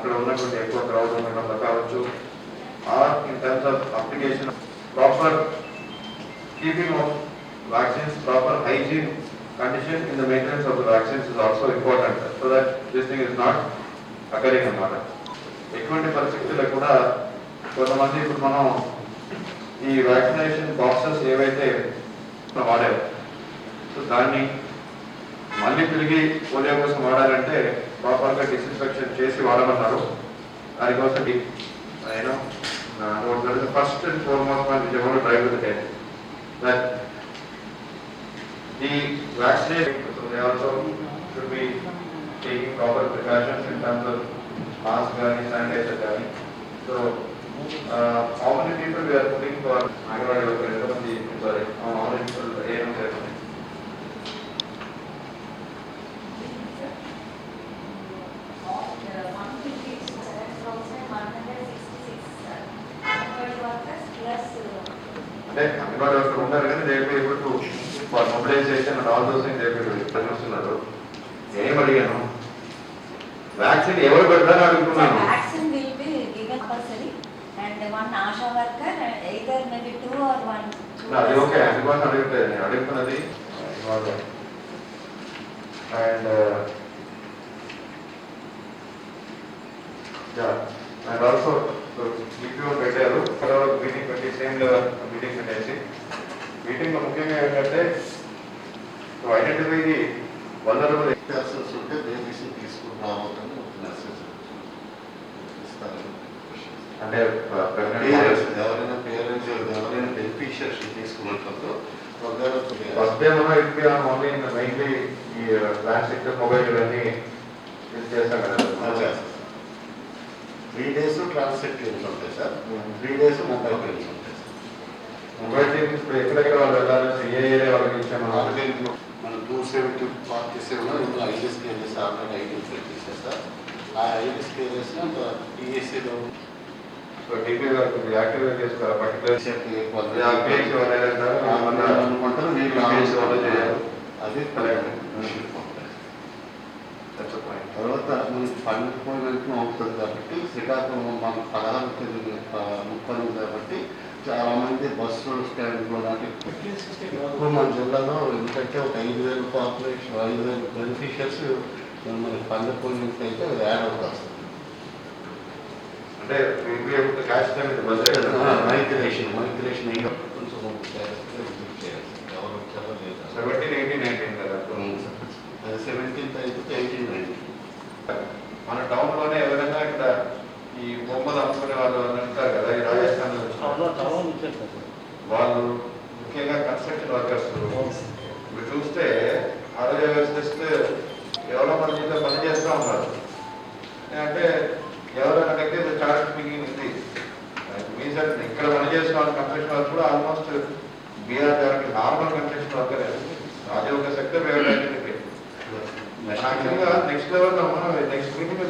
అక్కడ ఉన్నటువంటి ఎక్కువ క్రౌడ్ ఉండడం కావచ్చు? Or in terms of application proper keeping of vaccines proper hygiene condition in the maintenance of the vaccines is also important so that this thing is not occurring అనమాట ఎటువంటి పరిస్థితుల్లో కూడా కొంతమంది ఇప్పుడు మనం ఈ వ్యాక్సినేషన్ బాక్సెస్ ఏవైతే వాడారు సో దాన్ని మళ్ళీ తిరిగి పోలియో కోసం వాడాలంటే ప్రాపర్గా డిస్ఇన్ఫెక్షన్ చేసి వాడమన్నారు. దానికోసం డి ఆయన ఫస్ట్ అండ్ ఫోర్మోస్ట్ మన Vijayawada drive proper precautions in terms of mask కానీ శానిటైజర్ కానీ so all people we are putting for Nagaraju ఎంతమంది అంటే అంగన్వాడీ వర్కర్ ఉన్నారు కానీ able to for mobilisation and all those be ప్రశ్నిస్తున్నారు ఏం అడిగాను? వ్యాక్సిన్ ఎవరు పెడతారని అడుగుతున్నాను. అది ఓకే. అందుకోసం అడుగుతుంది నేను అడుగుతున్నది. అండ్ అండ్ ఆల్సో పెట్టారు మీటింగ్ పెట్టి సేమ్ లెవెల్ ముఖ్యంగా ఏంటంటే ఐడెంటిఫై ది వల్లరబుల్ పర్సన్స్ ఉంటే బేబీస్ తీసుకురావద్దని ఒక మెసేజ్ అంటే ఎవరైనా పేరెంట్స్ ఎవరైనా బెనిఫిషియర్స్ తీసుకున్నట్టు ఒకవేళ ఫస్ట్ డే మనం ఇట్ ఆన్ ఓన్లీ మెయిన్లీ ఈ సెక్టర్ మొబైల్ ఇవన్నీ చేస్తాం కదా. త్రీ డేస్ ట్రాన్స్లేట్ టీమ్స్ ఉంటాయి సార్. త్రీ డేస్ మొబైల్ ఉంటాయి. మొబైల్ టీమ్స్ ఇప్పుడు ఎక్కడెక్కడ వాళ్ళు వెళ్ళాలి ఏ ఏరియా వాళ్ళకి ఇచ్చాము? మార్కెట్లో మన టూ సెవెంటీ పార్టీస్ ఏమో ఇందులో ఐఎస్ కేఎస్ ఆల్రెడీ ఐడెంటిఫై చేసేస్తారు. ఆ ఐఎస్ కేఎస్ టీఎస్సీలో టీపీ గారు యాక్టివేట్ చేసుకోవాలి పర్టికులర్ అనుకుంటారు. నేను చేయాలి. అది Correct. తర్వాత మనకి పండుగ పోయిన వెంటనే అవుతుంది కాబట్టి శ్రీకాకుళం మనకు పదహారు ముప్పై కాబట్టి చాలా మంది బస్సు స్టాండ్లో ఎక్కువ మన జిల్లాలో ఎందుకంటే ఒక ఐదు వేల పాపులేషన్ ఐదు వేల బెనిఫిషియర్స్ మనకి పండుగ పోయినట్లయితే అది యాడ్ అవుతుంది అంటే we have వాళ్ళు అని ఉంటారు కదా ఈ రాజస్థాన్లో వచ్చిన వాళ్ళు ముఖ్యంగా కన్స్ట్రక్షన్ వర్కర్స్ మీరు చూస్తే ఆరోగ్య వ్యవస్థ ఎవరో మన మీద పని చేస్తూ ఉన్నారు. అంటే ఎవరైనా దగ్గర చార్జ్ స్పీకింగ్ ఉంది. మీన్స్ ఇక్కడ పని వాళ్ళు కన్స్ట్రక్షన్ వర్క్ కూడా ఆల్మోస్ట్ బీఆర్ గారికి నార్మల్ కన్స్ట్రక్షన్ వర్కర్ అది ఒక సెక్టర్ వేరే యాక్చువల్గా నెక్స్ట్ లెవెల్లో మనం నెక్స్ట్ మీటింగ్